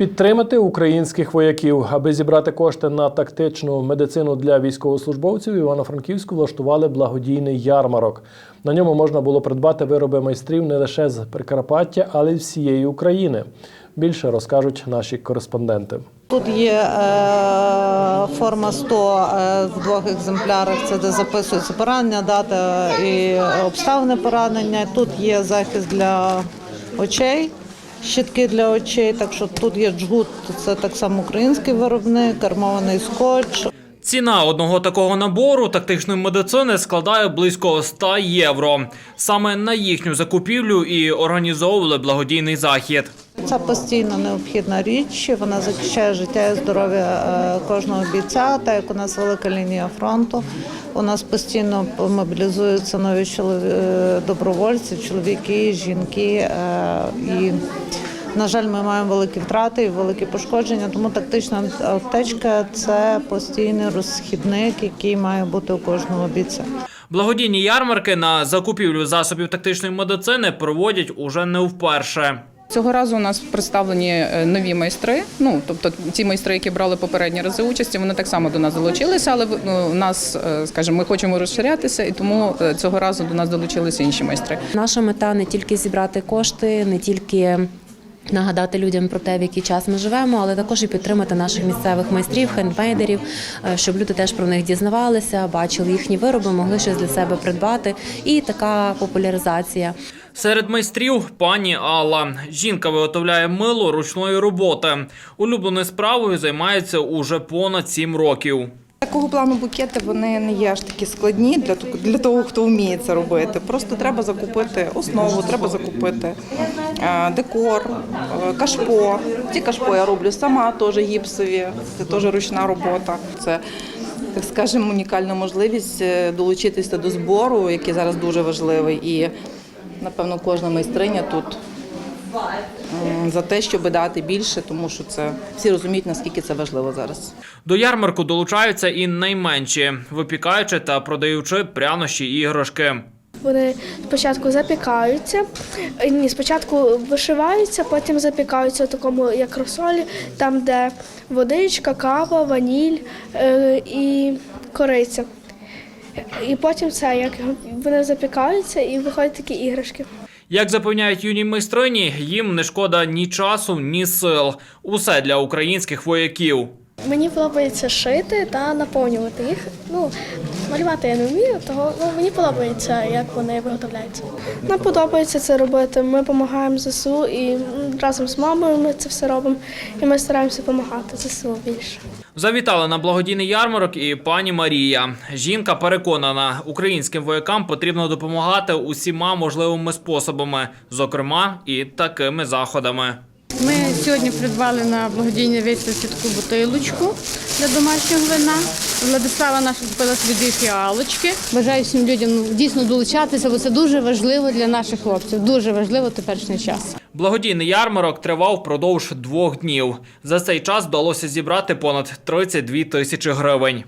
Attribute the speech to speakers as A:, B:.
A: Підтримати українських вояків, аби зібрати кошти на тактичну медицину для військовослужбовців, Івано-Франківську влаштували благодійний ярмарок. На ньому можна було придбати вироби майстрів не лише з Прикарпаття, але й всієї України. Більше розкажуть наші кореспонденти.
B: Тут є е, форма 100 е, в двох екземплярах. Це де записується поранення, дата і обставини поранення. Тут є захист для очей, щитки для очей. Так що тут є джгут, це так само український виробник, армований скотч.
C: Ціна одного такого набору тактичної медицини складає близько 100 євро. Саме на їхню закупівлю і організовували благодійний захід.
B: Це постійно необхідна річ. Вона захищає життя і здоров'я е, кожного бійця. Так як у нас велика лінія фронту, у нас постійно мобілізуються нові е, добровольці, чоловіки, жінки. е, І, на жаль, ми маємо великі втрати і великі пошкодження. Тому тактична аптечка це постійний розхідник, який має бути у кожного бійця.
C: Благодійні ярмарки на закупівлю засобів тактичної медицини проводять уже не вперше.
D: Цього разу у нас представлені е, нові майстри. Ну тобто ті майстри, які брали попередні рази участі, вони так само до нас долучилися, але ну, у нас, е, скажімо, ми хочемо розширятися, і тому е, цього разу до нас долучилися інші майстри.
E: Наша мета не тільки зібрати кошти, не тільки нагадати людям про те, в який час ми живемо, але також і підтримати наших місцевих майстрів, хендмейдерів, щоб люди теж про них дізнавалися, бачили їхні вироби, могли щось для себе придбати. І така популяризація.
C: Серед майстрів пані Алла. Жінка виготовляє мило ручної роботи. Улюбленою справою займається уже понад сім років.
F: Такого плану букети вони не є аж такі складні для для того, хто вміє це робити. Просто треба закупити основу, треба закупити е, декор, е, кашпо. Ці кашпо я роблю сама, теж гіпсові, це теж ручна робота. Це так скажемо, унікальна можливість е, долучитися до збору, який зараз дуже важливий. І напевно кожна майстриня тут за те, щоб дати більше, тому що це всі розуміють, наскільки це важливо зараз.
C: До ярмарку долучаються і найменші, випікаючи та продаючи прянощі і іграшки.
G: Вони спочатку запікаються, е, ні, спочатку вишиваються, потім запікаються в такому як розсолі, там де водичка, кава, ваніль е, і кориця. І потім це як вони запікаються і виходять такі іграшки.
C: Як запевняють юні майстрині, їм не шкода ні часу, ні сил. Усе для українських вояків.
G: Мені подобається шити та наповнювати їх. Ну, малювати я не вмію, того ну, мені подобається, як вони виготовляються. Нам подобається це робити. Ми допомагаємо ЗСУ і разом з мамою ми це все робимо. І ми стараємося допомагати ЗСУ більше.
C: Завітали на благодійний ярмарок і пані Марія. Жінка переконана, українським воякам потрібно допомагати усіма можливими способами, зокрема і такими заходами.
H: Ми сьогодні придбали на благодійній виставці таку бутилочку для домашнього вина. Владислава наша купила собі фіалочки. Бажаю всім людям дійсно долучатися, бо це дуже важливо для наших хлопців. Дуже важливо теперішній час.
C: Благодійний ярмарок тривав впродовж двох днів. За цей час вдалося зібрати понад 32 тисячі гривень.